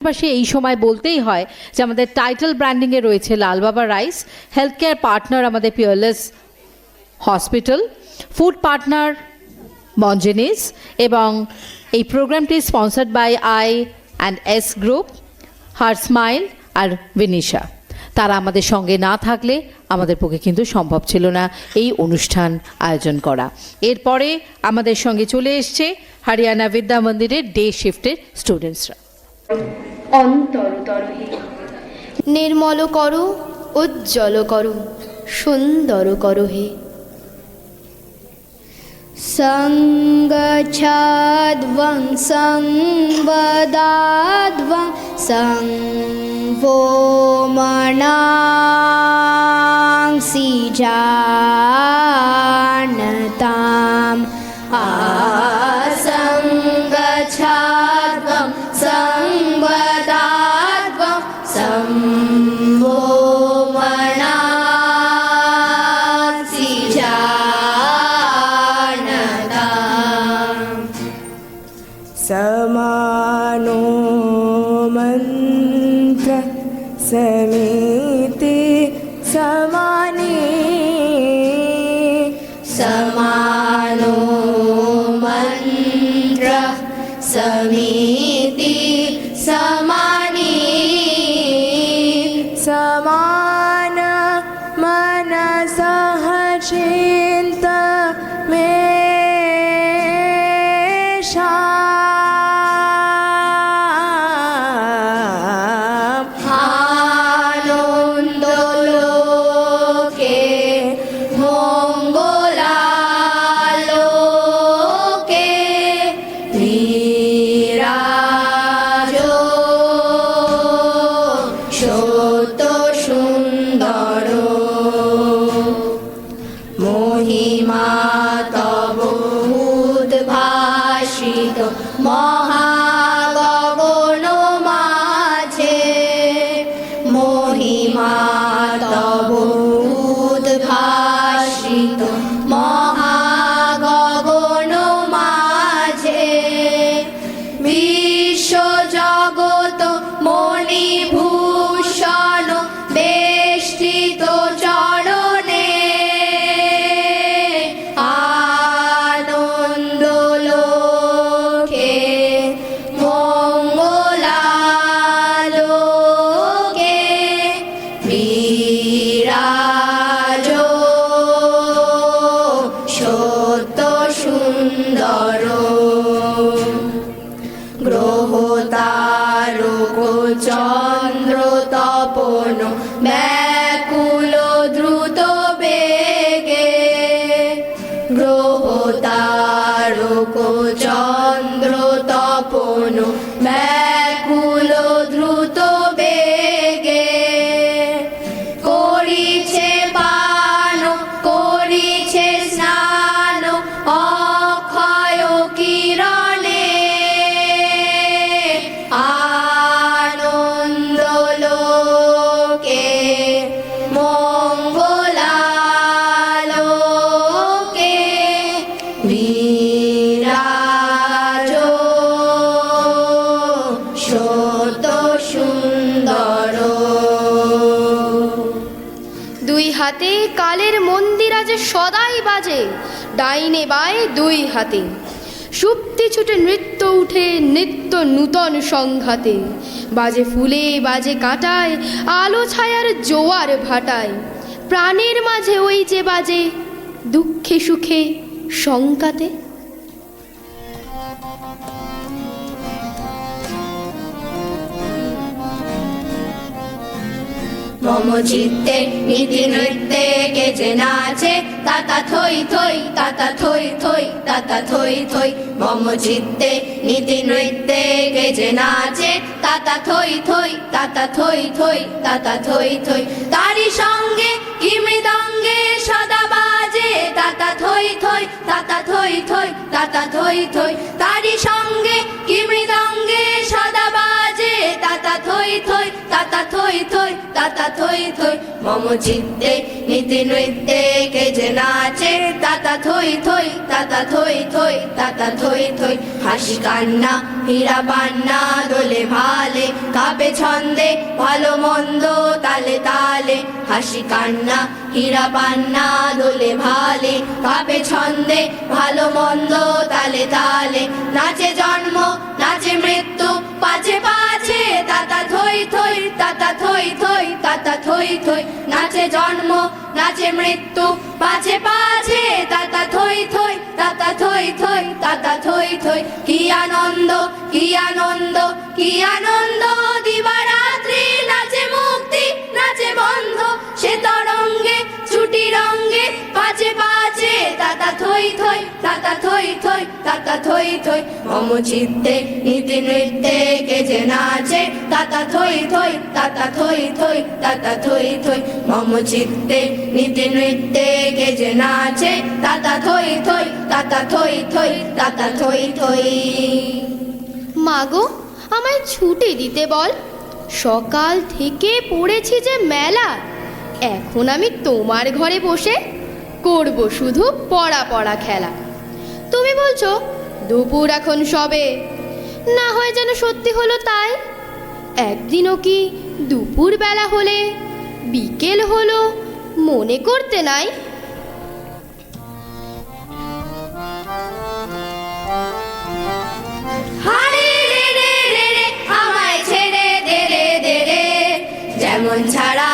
পাশাপাশি এই সময় বলতেই হয় যে আমাদের টাইটেল ব্র্যান্ডিংয়ে রয়েছে Lalbaba rice health care partner আমাদের পিওরলেস হসপিটাল ফুড পার্টনার মঞ্জেনিস, এবং এই প্রোগ্রামটি sponsored by I and S group her smile আর ভিনিশা তারা আমাদের সঙ্গে না থাকলে আমাদের পক্ষে কিন্তু সম্ভব ছিল না এই অনুষ্ঠান আয়োজন করা। এরপরে আমাদের সঙ্গে চলে এসছে হরিয়ানা বিদ্যা মন্দিরের ডে শিফটের স্টুডেন্টসরা অন্তরতর হে। নির্মল করো উজ্জ্বল করো সুন্দর করো হে। সঙ্গচ্ছাদ্বং সংবদাদ্বং সংভোমণাংসি জানতাম। আসঙ্গচ্ছাদ্বং أنت سميتي سمعني سمعنو منتر سميتي سمعني سمعنا من سهجي Мога তারক চন্দ্র তপন ব্যাকুল সুন্দর দুই হাতে কালের মন্দির আজ সদাই বাজে, ডাইনে বায়ে দুই হাতে। সুপ্তি ছুটে নৃত্য উঠে, নিত্য নূতন সংঘাতে। বাজে ফুলে, বাজে কাটায়, আলো ছায়ার জোয়ার ভাটায়। প্রাণের মাঝে ওই যে বাজে দুঃখে সুখে সংকাতে মম চিত্তে নীতি নৃত্যে গেজে নাচে তাতা থই থই তাতা থই থই তাতা থই থই। মম চিত্তে নীতি নৃত্যে গেজে নাচে তাতা থই থই তাতা থই থই তাতা থই থই। তারি সঙ্গে কি মৃদঙ্গে সদা বাজে তাতা থই থই তাতা থই থই তাতা থই থই। তারি সঙ্গে তাতা থই থই তাতা থই থই, মম চিত্তে নীতি নৃত্যে কে যে নাচে। তাতা থই থই তাতা থই থই তাতা থই থই, হাসি কান্না, হীরা পান্না দোলে ভালে, কাপে ছন্দে, ভালো মন্দ, তালে তালে, হাসি কান্না, হীরা পান্না দোলে ভালে, কাপে ছন্দে, ভালো মন্দ, তালে তালে, নাচে জন্ম, নাচে মৃত্যু পাছে থই থই, তাতা থই থই। নাচে জন্ম, নাচে মৃত্যু। পাছে পাছে, তাতা থই থই, তাতা থই থই, তাতা থই থই। কি আনন্দ কি আনন্দ কি আনন্দ। দিবারাত্রি নাচে মুক্তি, নাচে বন্ধ। সে তরঙ্গে, ছুটি রঙ্গে। পাচে পাচে তাতা থই থই, তাতা থই তাতা থই থই মম চিত্তে, নীতি নৃত্যে কে যে নাচে, তাতা থই থই, তাতা থই থই, তাতা থই থই মম চিত্তে, নীতি নৃত্যে কে যে নাচে, তাতা থই থই, তাতা থই থই, তাতা থই থই। মাগো আমায় ছুটি দিতে বল। সকাল থেকে পড়েছি যে মেলা, এখন আমি তোমার ঘরে বসে করব শুধু পড়া পড়া খেলা। তুমি বলছো, দুপুর এখন সবে। না হয় যেন সত্যি হলো তাই। একদিনও কি দুপুর বেলা হলে, বিকেল হলো মনে করতে নাই? যেমন ছাড়া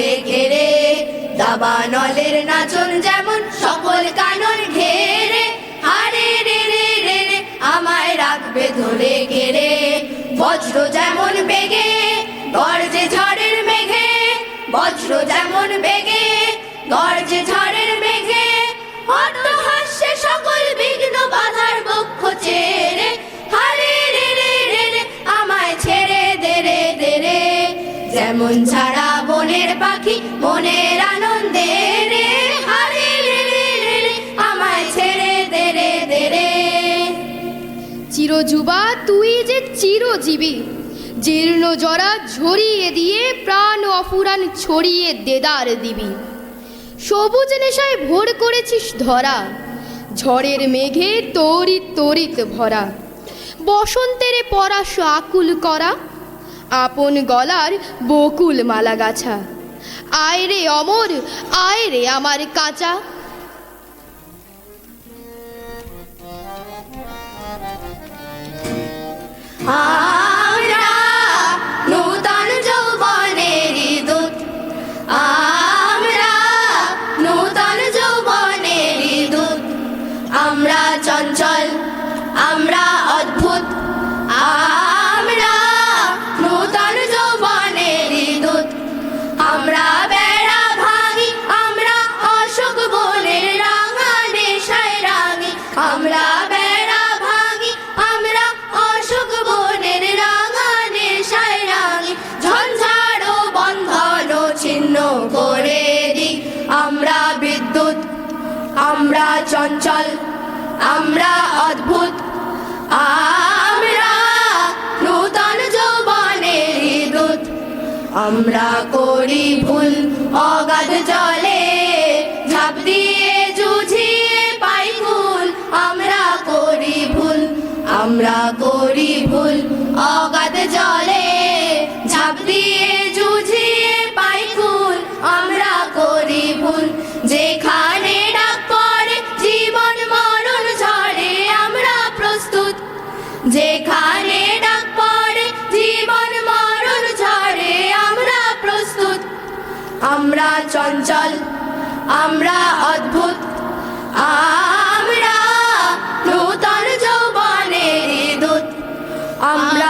ঘেরে। দাবা নলের নাচন যেমন সকল কানন ঘেরে। হারে রে রে রে রে, আমায় রাখবে ধরে ঘেরে। বজ্র যেমন বেগে, গর্জে ঝড়ের মেঘে। বজ্র যেমন বেগে, গর্জে ঝড়ের মেঘে। অট্ট হাস্যে সকল বিঘ্ন বাধার বক্ষ চেরে। হারে রে রে রে রে, আমায় ছেড়ে দে রে দে রে। যেমন ছাড়া মনের আনন্দে চিরযুবা তুই যে চিরজীবী, জীর্ণ জরা ঝরিয়ে দিয়ে প্রাণ অফুরান ছড়িয়ে দেদার দিবি। সবুজ নেশায় ভোর করেছিস ধরা, ঝড়ের মেঘে তরিত তরিত ভরা। বসন্তের পরাশ আকুল করা, আপন গলার বকুল মালা গাছা আয় রে অমর আয় রে আমার কাঁচা। আমরা চঞ্চল আমরা অদ্ভুত। আমরা নূতন যৌবনের দূত আমরা করি ভুল অগাধ জলে। যেখানে ডাক পড়ে, জীবন মরণ ছাড়ে আমরা প্রস্তুত। আমরা চঞ্চল, আমরা অদ্ভুত। আমরা নূতন যৌবনের দূত। আমরা